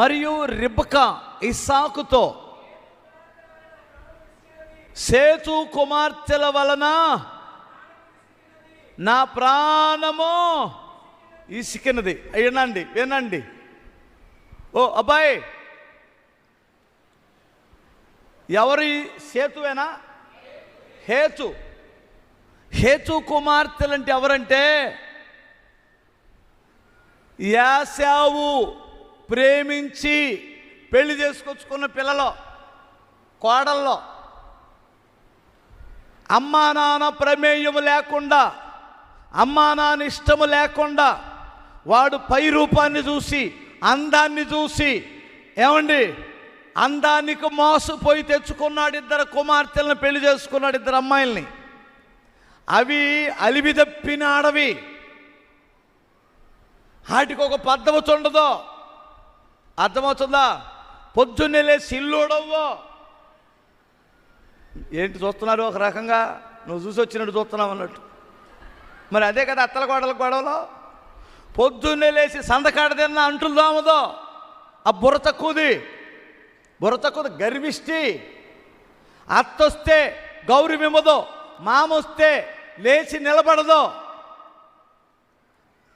మరియు రిబ్క ఇసాకుతో సేతు కుమార్తెల వలన నా ప్రాణము ఇసికినది. వినండి వినండి. ఓ అబ్బాయి ఎవరి సేతువేనా? హేతు. హేతు కుమార్తెలు అంటే ఎవరంటే యాసావు ప్రేమించి పెళ్ళి చేసుకొచ్చుకున్న పిల్లలు కోడల్లో అమ్మా నాన్న ప్రమేయము లేకుండా అమ్మా నాన్న ఇష్టము లేకుండా వాడు పై రూపాన్ని చూసి అందాన్ని చూసి ఏమండి? అందానికి మోసపోయి తెచ్చుకున్నాడు ఇద్దరు కుమార్తెలను పెళ్ళి చేసుకున్నాడు ఇద్దరు అమ్మాయిల్ని. అవి అలివి తప్పిన అడవి వాటికి ఒక పద్ధతి ఉండదు అర్థమవుతుందా? పొద్దున్నే లేచి ఇల్లుడవ్వో ఏంటి చూస్తున్నారు ఒక రకంగా? నువ్వు చూసి వచ్చినట్టు చూస్తున్నావు అన్నట్టు. మరి అదే కదా అత్తల గోడల గొడవలో? పొద్దున్నే లేచి సందకాడ తిన్న అంటులు ఆ బుర్ర తక్కువది బుర్ర తక్కువది గర్విష్టి. అత్తొస్తే గౌరవిమ్మదో మామొస్తే లేచి నిలబడదో.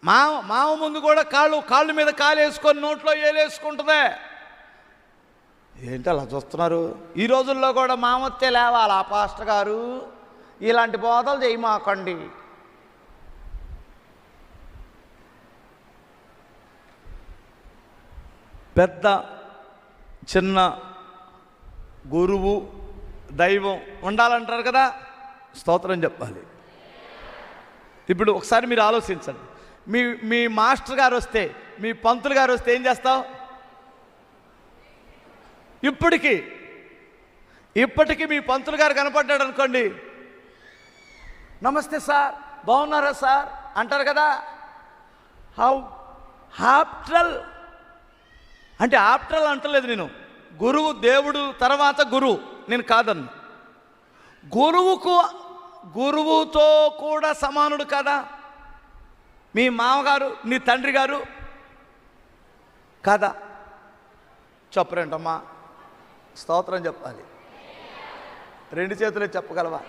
మా మామ ముందు కూడా కాళ్ళు కాళ్ళ మీద కాలు వేసుకొని నోట్లో ఏలేసుకుంటుంది ఏంటి అలా చూస్తున్నారు? ఈ రోజుల్లో కూడా మామొత్తే లేవాలి. ఆ పాస్టర్ గారు ఇలాంటి బోధలు చేయమాకండి పెద్ద చిన్న గురువు దైవం ఉండాలంటారు కదా? స్తోత్రం చెప్పాలి. ఇప్పుడు ఒకసారి మీరు ఆలోచించండి. మీ మీ మాస్టర్ గారు వస్తే మీ పంతులు గారు వస్తే ఏం చేస్తావు? ఇప్పటికీ ఇప్పటికీ మీ పంతులు గారు కనపడ్డాడు అనుకోండి నమస్తే సార్ బాగున్నారా సార్? అంటారు కదా హౌ హాప్టల్ అంటే ఆప్టల్ అంటలేదు నేను. గురువు దేవుడు తర్వాత గురువు నేను కాదన్ను. గురువుకు గురువుతో కూడా సమానుడు కదా? మీ మామగారు నీ తండ్రి గారు? కదా? చెప్పరేంటమ్మా? స్తోత్రం చెప్పాలి. రెండు చేతులే చెప్పగలవా?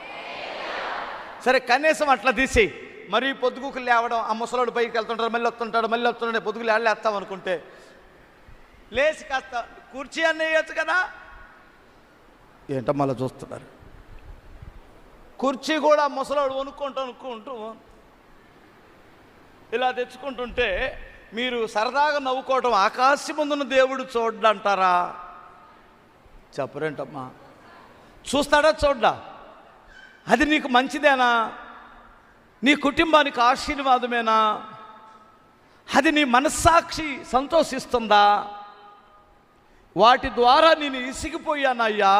సరే కనీసం అట్లా తీసి మరి పొద్దుగుకు లేవడం ఆ ముసలోడు పైకి వెళ్తుంటాడు మళ్ళీ వస్తుంటాడు మళ్ళీ వస్తుంటాడు పొద్దుగులు ఏళ్ళేస్తాం అనుకుంటే. లేచి కాస్త కుర్చీ అన్న వేయచ్చు కదా? ఏంటో మళ్ళీ చూస్తున్నారు? కుర్చీ కూడా ముసలోడు వణుక్కుంటూ వణుక్కుంటూ ఇలా తెచ్చుకుంటుంటే మీరు సరదాగా నవ్వుకోవటం ఆకాశముందున దేవుడు చూడంటారా చెప్పరేంటమ్మా. చూస్తాడా? చూడ్డా? అది నీకు మంచిదేనా? నీ కుటుంబానికి ఆశీర్వాదమేనా? అది నీ మనస్సాక్షి సంతోషిస్తుందా? వాటి ద్వారా నేను ఇసిగిపోయానయ్యా.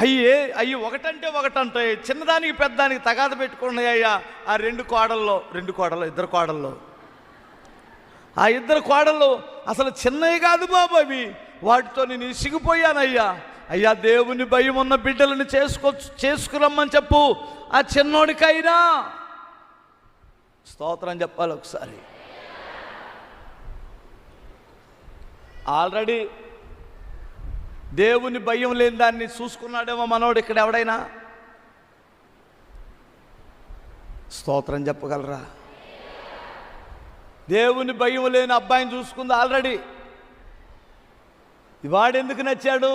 అయ్యే అయ్యి ఒకటంటే ఒకటంటే చిన్నదానికి పెద్దదానికి తగాద పెట్టుకున్నాయ్యా ఆ రెండు కోడల్లో రెండు కోడల్లో ఇద్దరు కోడల్లో. ఆ ఇద్దరు కోడలు అసలు చిన్నవి కాదు బాబు అవి. వాటితో నేను ఇసిగిపోయానయ్యా అయ్యా దేవుని భయం ఉన్న బిడ్డలను చేసుకో చేసుకురమ్మని చెప్పు. ఆ చిన్నోడికైనా. స్తోత్రం చెప్పాలి ఒకసారి. ఆల్రెడీ దేవుని భయం లేని దాన్ని చూసుకున్నాడేమో మనోడు ఇక్కడ ఎవడైనా? స్తోత్రం చెప్పగలరా? దేవుని భయం లేని అబ్బాయిని చూసుకుంది ఆల్రెడీ. వాడెందుకు నచ్చాడు?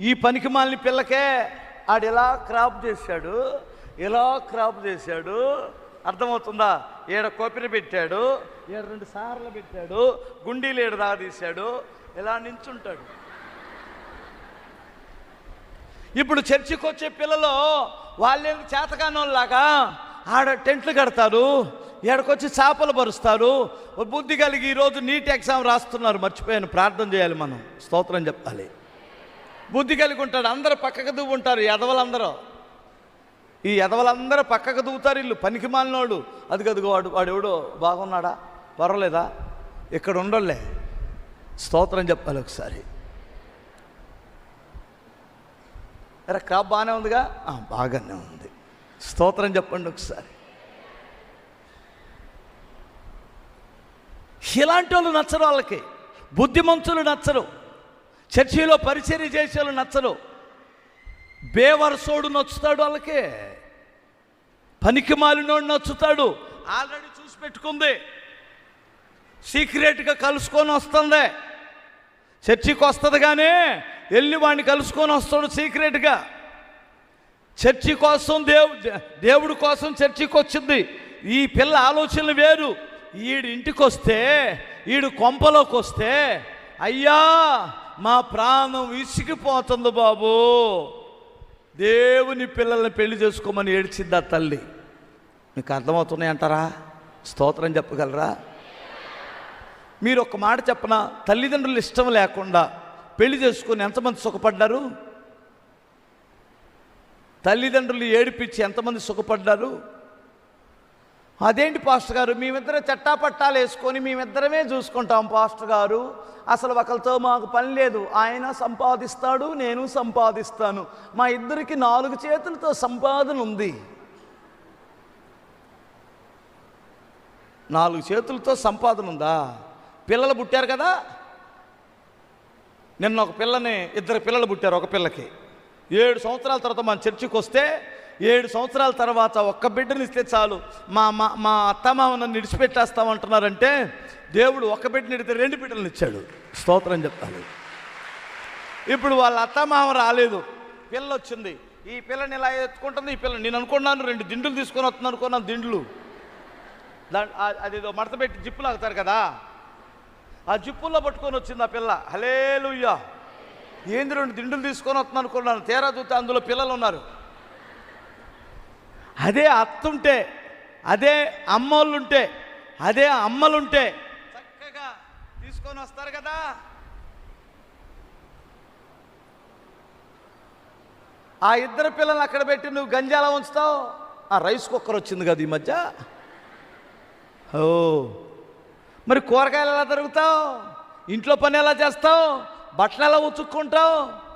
ఈ పనికి మాలిన పిల్లకే ఆడు ఇలా క్రాప్ చేశాడు? ఇలా క్రాప్ చేశాడు? అర్థమవుతుందా? ఈడ కొబ్బరి పెట్టాడు ఈడ రెండు సార్లు పెట్టాడు గుండీలు ఈడ దాగదీశాడు ఇలా నించుంటాడు. ఇప్పుడు చర్చికి వచ్చే పిల్లలు వాళ్ళేం చేతకానోళ్ళలాగా ఆడ టెంట్లు కడతారు ఎక్కడికొచ్చి చేపలు పరుస్తారు. బుద్ధి కలిగి ఈరోజు నీట్ ఎగ్జామ్ రాస్తున్నారు మర్చిపోయాను. ప్రార్థన చేయాలి మనం. స్తోత్రం చెప్పాలి. బుద్ధి కలిగి ఉంటాడు. అందరూ పక్కకు దువ్వుంటారు ఎదవలందరూ ఈ ఎదవలందరూ పక్కకు దువ్వుతారు ఇల్లు. పనికి మాలినోడు. అది కదుగో వాడు వాడు ఎవడో? బాగున్నాడా? పర్వాలేదా? ఇక్కడ ఉండలే. స్తోత్రం చెప్పాలి ఒకసారి. అరే క్రాప్ బాగానే ఉందిగా? బాగానే ఉంది. స్తోత్రం చెప్పండి ఒకసారి. ఇలాంటి వాళ్ళు నచ్చరు వాళ్ళకి. బుద్ధిమంతులు నచ్చరు. చర్చిలో పరిచర్య చేసేవాళ్ళు నచ్చరు. బేవరసోడు నచ్చుతాడు వాళ్ళకి. పనికి మాలినోడు నచ్చుతాడు. ఆల్రెడీ చూసి పెట్టుకుంది. సీక్రెట్గా కలుసుకొని వస్తుంది. చర్చికి వస్తుంది కానీ వెళ్ళి వాడిని కలుసుకొని వస్తాడు సీక్రెట్గా. చర్చి కోసం దేవు దేవుడి కోసం చర్చికి వచ్చింది. ఈ పిల్ల ఆలోచనలు వేరు. ఈడు ఇంటికి వస్తే ఈడు కొంపలోకి వస్తే అయ్యా మా ప్రాణం విసిగిపోతుంది బాబు. దేవుని పిల్లల్ని పెళ్ళి చేసుకోమని ఏడ్చింది ఆ తల్లి. మీకు అర్థమవుతున్నాయి అంటారా స్తోత్రం చెప్పగలరా? మీరు ఒక మాట చెప్పన తల్లిదండ్రులు ఇష్టం లేకుండా పెళ్ళి చేసుకుని ఎంతమంది సుఖపడ్డారు? తల్లిదండ్రులు ఏడిపించి ఎంతమంది సుఖపడ్డారు? అదేంటి పాస్టర్ గారు? మేమిద్దరం చట్టాపట్టాలు వేసుకొని మేమిద్దరమే చూసుకుంటాం పాస్టర్ గారు. అసలు ఒకరితో మాకు పని లేదు. ఆయన సంపాదిస్తాడు నేను సంపాదిస్తాను. మా ఇద్దరికి నాలుగు చేతులతో సంపాదన ఉంది. నాలుగు చేతులతో సంపాదన ఉందా? పిల్లలు పుట్టారు కదా. నిన్న ఒక పిల్లని ఇద్దరు పిల్లలు పుట్టారు ఒక పిల్లకి. ఏడు సంవత్సరాల తర్వాత మన చర్చికి వస్తే ఏడు సంవత్సరాల తర్వాత ఒక్క బిడ్డని ఇస్తే చాలు. మా మా మా అత్తమామను నిడిచిపెట్టేస్తామంటున్నారంటే దేవుడు ఒక బిడ్డని ఇడితే రెండు బిడ్డలను ఇచ్చాడు. స్తోత్రం చెప్తాను. ఇప్పుడు వాళ్ళ అత్తమామ రాలేదు. పిల్ల వచ్చింది. ఈ పిల్లని ఇలా ఎత్తుకుంటుంది? ఈ పిల్ల నేను అనుకున్నాను రెండు దిండులు తీసుకొని వస్తున్నాను అనుకున్నాను దిండులు. దా అది మడత పెట్టి జిప్పు లాగుతారు కదా. ఆ జిప్పుల్లో పట్టుకొని వచ్చింది ఆ పిల్ల. హలేలుయ్యా ఏంది రెండు దిండులు తీసుకొని వస్తున్నాను అనుకున్నాను. తీరా చూస్తే అందులో పిల్లలు ఉన్నారు. అదే అత్తుంటే అదే అమ్మోళ్ళుంటే అదే అమ్మలుంటే చక్కగా తీసుకొని వస్తారు కదా. ఆ ఇద్దరు పిల్లల్ని అక్కడ పెట్టి నువ్వు గంజాల ఉంచుతావు? ఆ రైస్ కుక్కర్ వచ్చింది కదా ఈ మధ్య? ఓ. మరి కూరగాయలు ఎలా దొరుకుతావు ఇంట్లో పని ఎలా చేస్తావు? బట్టలు ఎలా ఉతుక్కుంటావు?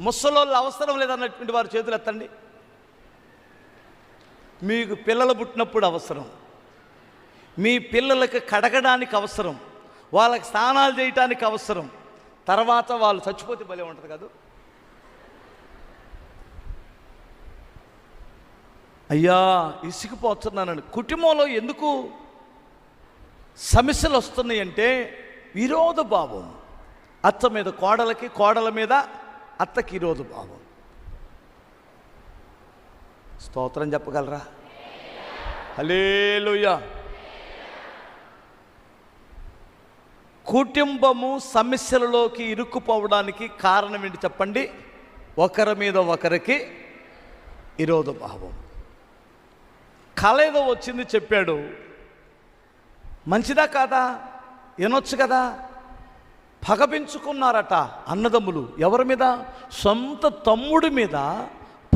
ముసలోళ్ళు అవసరం లేదన్నటువంటి వారు చేతులు ఎత్తండి. మీకు పిల్లలు పుట్టినప్పుడు అవసరం. మీ పిల్లలకు కడగడానికి అవసరం. వాళ్ళకి స్నానాలు చేయటానికి అవసరం. తర్వాత వాళ్ళు చచ్చిపోతే భలే ఉంటుంది కదా? అయ్యా ఇసుకుపోతున్నానని. కుటుంబంలో ఎందుకు సమస్యలు వస్తున్నాయి అంటే విరోధ భావం. అత్త మీద కోడలకి కోడల మీద అత్తకి విరోధ భావం. స్తోత్రం చెప్పగలరా? హలేలుయా కుటుంబము సమస్యలలోకి ఇరుక్కుపోవడానికి కారణం ఏంటి చెప్పండి? ఒకరి మీద ఒకరికి విరోధ భావం. కళ ఏదో వచ్చింది చెప్పాడు. మంచిదా కాదా? వినొచ్చు కదా? పగపించుకున్నారట అన్నదమ్ములు. ఎవరి మీద? సొంత తమ్ముడి మీద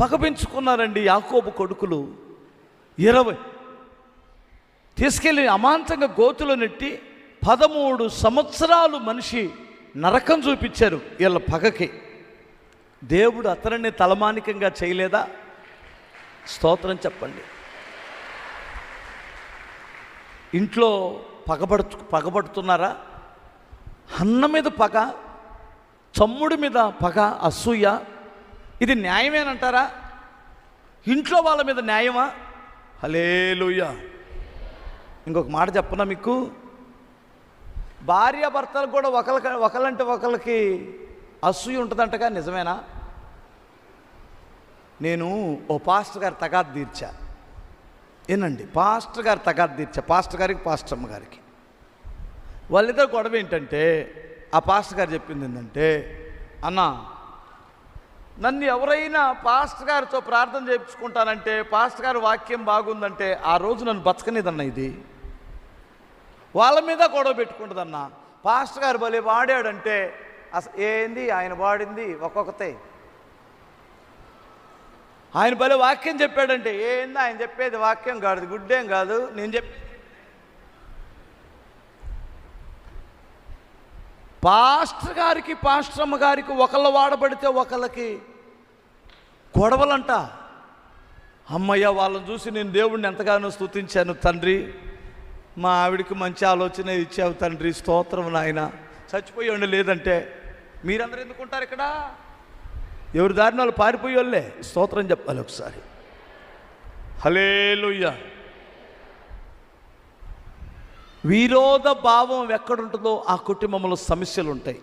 పగపించుకున్నారండి యాకోబు కొడుకులు. ఇరవై తీసుకెళ్ళి అమాంతంగా గోతులు నెట్టి పదమూడు సంవత్సరాలు మనిషి నరకం చూపించారు వీళ్ళ పగకి. దేవుడు అతనిని తలమానికంగా చేయలేదా? స్తోత్రం చెప్పండి. ఇంట్లో పగబడు పగబడుతున్నారా? అన్న మీద పగ చమ్ముడి మీద పగ అసూయ ఇది న్యాయమేనంటారా? ఇంట్లో వాళ్ళ మీద న్యాయమా? హలేలుయ ఇంకొక మాట చెప్పనా మీకు? భార్య భర్తలు కూడా ఒకరికి ఒకలంటే ఒకరికి అసూయ ఉంటుందంటగా నిజమేనా? నేను ఓ పాస్టర్ గారి తగాదు తీర్చా. ఏనండి పాస్టర్ గారు తగాదు తీర్చా. పాస్టర్ గారికి పాస్టర్ అమ్మ గారికి. వాళ్ళిద్దరు గొడవ ఏంటంటే ఆ పాస్టర్ గారు చెప్పింది ఏంటంటే అన్న నన్ను ఎవరైనా పాస్టర్ గారితో ప్రార్థన చేయించుకుంటానంటే పాస్టర్ గారి వాక్యం బాగుందంటే ఆ రోజు నన్ను బతకనేదన్న ఇది? వాళ్ళ మీద గొడవ పెట్టుకుంటుందన్న. పాస్టర్ గారు భలే వాడాడంటే అసలు ఏంది? ఆయన వాడింది ఒక్కొక్కతే. ఆయన భలే వాక్యం చెప్పాడంటే ఏంది ఆయన చెప్పేది వాక్యం కాదు గుడ్డేం కాదు నేను చెప్పి పాస్టర్ గారికి పాస్టర్ అమ్మ గారికి ఒకళ్ళు వాడబడితే ఒకళ్ళకి గొడవలంట. అమ్మయ్య వాళ్ళని చూసి నేను దేవుడిని ఎంతగానో స్తుతించాను తండ్రి. మా ఆవిడికి మంచి ఆలోచన ఇచ్చావు తండ్రి స్తోత్రం నాయన. చచ్చిపోయి లేదంటే మీరందరూ ఎందుకుంటారు ఇక్కడ? ఎవరి దారిన వాళ్ళు పారిపోయి వాళ్ళే. స్తోత్రం చెప్పాలి ఒకసారి. హలేలుయ్య విరోధ భావం ఎక్కడుంటుందో ఆ కుటుంబంలో సమస్యలు ఉంటాయి